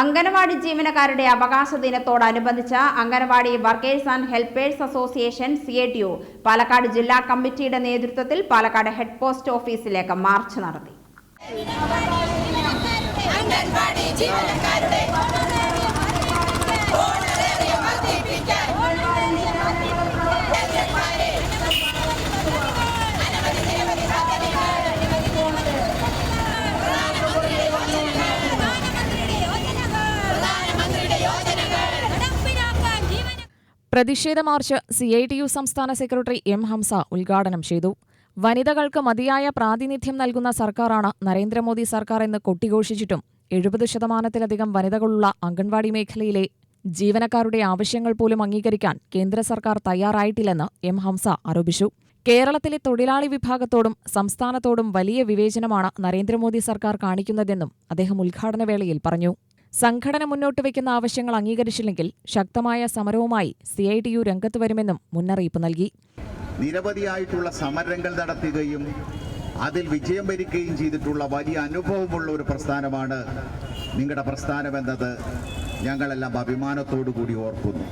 അംഗനവാടി ജീവനക്കാരുടെ അവകാശ ദിനത്തോടനുബന്ധിച്ച് anganwadi workers and helpers association C A T Palakkad ജില്ലാ കമ്മിറ്റിയുടെ നേതൃത്വത്തിൽ പാലക്കാട് ഹെഡ് പോസ്റ്റ് ഓഫീസിലേക്ക് മാർച്ച് നടത്തി. പ്രതിഷേധ march C I T U സംസ്ഥാന സെക്രട്ടറി എം ഹംസ ഉദ്ഘാടനം ചെയ്തു. വനിതകൾക്ക് മതിയായ പ്രാതിനിധ്യം നൽകുന്ന സർക്കാരാണ് നരേന്ദ്രമോദി സർക്കാർ എന്ന് കൊട്ടിഘോഷിച്ചിട്ടും എഴുപത് ശതമാനത്തിലധികം വനിതകളുള്ള അംഗൻവാടി മേഖലയിലെ ജീവനക്കാരുടെ ആവശ്യങ്ങൾ പോലും അംഗീകരിക്കാൻ കേന്ദ്ര സർക്കാർ തയ്യാറായിട്ടില്ലെന്ന് എം ഹംസ ആരോപിച്ചു. കേരളത്തിലെ തൊഴിലാളി വിഭാഗത്തോടും സംസ്ഥാനത്തോടും വലിയ വിവേചനമാണ് നരേന്ദ്രമോദി സർക്കാർ കാണിക്കുന്നതെന്നും അദ്ദേഹം ഉദ്ഘാടനവേളയിൽ പറഞ്ഞു. സംഘടന മുന്നോട്ട് വയ്ക്കുന്ന ആവശ്യങ്ങൾ അംഗീകരിച്ചില്ലെങ്കിൽ ശക്തമായ സമരവുമായി സി ഐ ടി യു രംഗത്ത് വരുമെന്നും മുന്നറിയിപ്പ് നൽകി. നിരവധിയായിട്ടുള്ള സമരങ്ങൾ നടത്തുകയും അതിൽ വിജയം വരിക്കുകയും ചെയ്തിട്ടുള്ള വലിയ അനുഭവമുള്ള ഒരു പ്രസ്ഥാനമാണ് നിങ്ങളുടെ പ്രസ്ഥാനമെന്നത്. ഞങ്ങളെല്ലാം അഭിമാനത്തോടു കൂടി ഓർക്കുന്നു.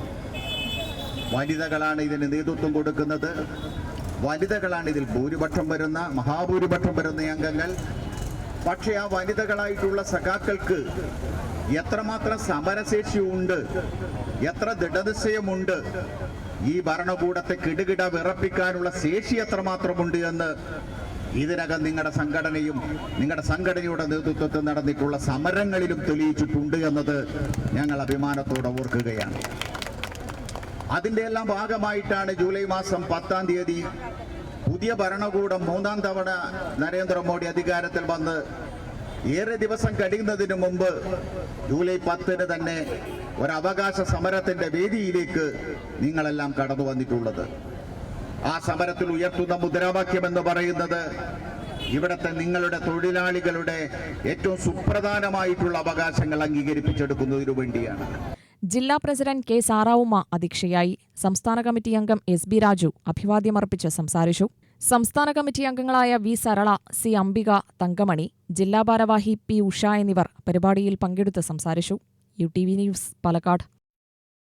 വനിതകളാണ് ഇതിന് നേതൃത്വം കൊടുക്കുന്നത്. വനിതകളാണ് ഇതിൽ ഭൂരിപക്ഷം വരുന്ന മഹാഭൂരിപക്ഷം വരുന്ന അംഗങ്ങൾ. പക്ഷേ ആ വനിതകളായിട്ടുള്ള സഖാക്കൾക്ക് എത്രമാത്രം സമരശേഷിയുണ്ട് എത്ര ദൃഢനിശ്ചയമുണ്ട് ഈ ഭരണകൂടത്തെ കിടുകിട വിറപ്പിക്കാനുള്ള ശേഷി എത്രമാത്രമുണ്ട് എന്ന് ഇതിനകം നിങ്ങളുടെ സംഘടനയും നിങ്ങളുടെ സംഘടനയുടെ നേതൃത്വത്തിൽ നടന്നിട്ടുള്ള സമരങ്ങളിലും തെളിയിച്ചിട്ടുണ്ട് എന്നത് ഞങ്ങൾ അഭിമാനത്തോടെ ഓർക്കുകയാണ്. അതിന്റെ എല്ലാം ഭാഗമായിട്ടാണ് ജൂലൈ മാസം പത്താം തീയതി പുതിയ ഭരണകൂടം മൂന്നാം തവണ നരേന്ദ്രമോദി അധികാരത്തിൽ വന്ന് ഏറെ ദിവസം കഴിയുന്നതിന് മുമ്പ് ജൂലൈ പത്തിന് തന്നെ ഒരു അവകാശ സമരത്തിന്റെ വേദിയിലേക്ക് നിങ്ങളെല്ലാം കടന്നു വന്നിട്ടുള്ളത്. ആ സമരത്തിൽ ഉയർത്തുന്ന മുദ്രാവാക്യം എന്ന് പറയുന്നത് ഇവിടുത്തെ നിങ്ങളുടെ തൊഴിലാളികളുടെ ഏറ്റവും സുപ്രധാനമായിട്ടുള്ള അവകാശങ്ങൾ അംഗീകരിപ്പിച്ചെടുക്കുന്നതിനു വേണ്ടിയാണ്. ജില്ലാ പ്രസിഡന്റ് കെ സാറാവുമ്മ അധ്യക്ഷയായി സംസ്ഥാന കമ്മിറ്റി അംഗം എസ് ബി രാജു അഭിവാദ്യമർപ്പിച്ച് സംസാരിച്ചു. സംസ്ഥാന കമ്മിറ്റി അംഗങ്ങളായ വി സരള സി അംബിക തങ്കമണി ജില്ലാ ഭാരവാഹി പി ഉഷ എന്നിവർ പരിപാടിയിൽ പങ്കെടുത്ത് സംസാരിച്ചു. U T V news Palakkad.